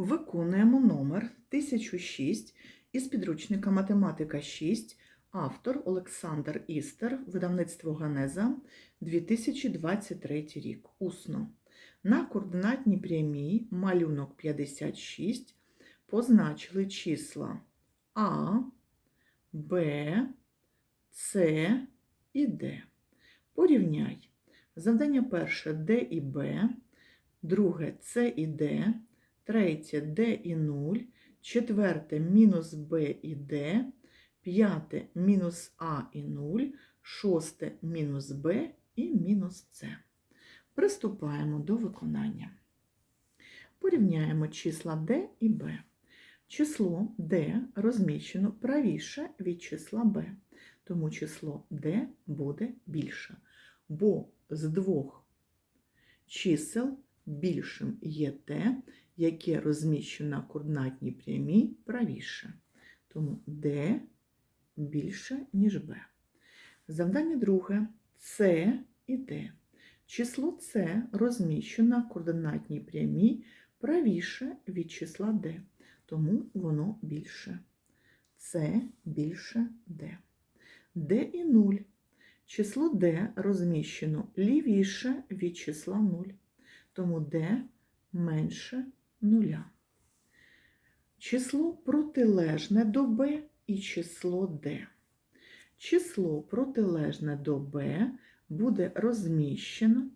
Виконуємо номер 1006 із підручника Математика 6, автор Олександр Істер, видавництво Ганеза, 2023 рік. Усно. На координатній прямій малюнок 56 позначили числа А, Б, С і Д. Порівняй. Завдання перше Д і Б, друге С і Д, третє Д і 0, четверте мінус Б і Д, п'яте мінус А і 0, шосте мінус Б і мінус С. Приступаємо до виконання. Порівняємо числа D і B. Число D розміщено правіше від числа B, тому число D буде більше, бо з двох чисел більшим є те, яке розміщено на координатній прямій правіше. Тому D більше, ніж B. Завдання друге С і D. Число С розміщено на координатній прямій правіше від числа D, тому воно більше. С більше D. D і 0. Число D розміщено лівіше від числа 0, тому D менше нуля. Число протилежне до B і число D. Число протилежне до B буде розміщено.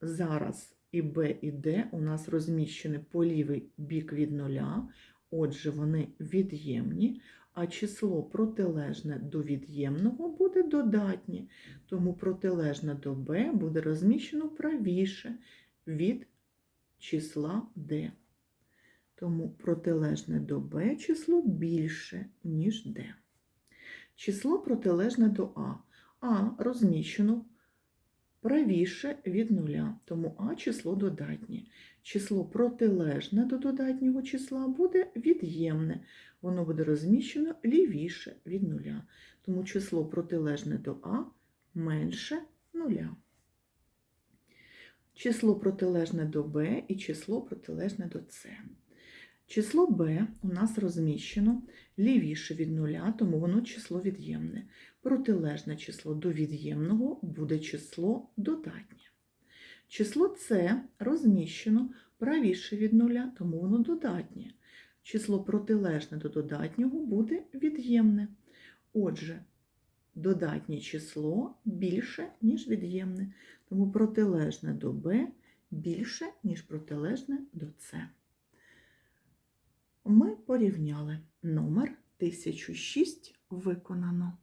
Зараз і Б, і Д у нас розміщені по лівий бік від нуля, отже, вони від'ємні, а число протилежне до від'ємного буде додатнє, тому протилежне до Б буде розміщено правіше від числа Д. Тому протилежне до Б число більше, ніж Д. Число протилежне до А. А розміщено правіше від нуля, тому А число додатнє. Число протилежне до додатнього числа буде від'ємне. Воно буде розміщено лівіше від нуля. Тому число протилежне до А менше нуля. Число протилежне до Б і число протилежне до С. Число b у нас розміщено лівіше від нуля, тому воно число від'ємне. Протилежне число до від'ємного буде число додатнє. Число С розміщено правіше від нуля, тому воно додатнє. Число протилежне до додатнього буде від'ємне. Отже, додатнє число більше, ніж від'ємне, тому протилежне до b більше, ніж протилежне до С ми порівняли номер 1006 виконано.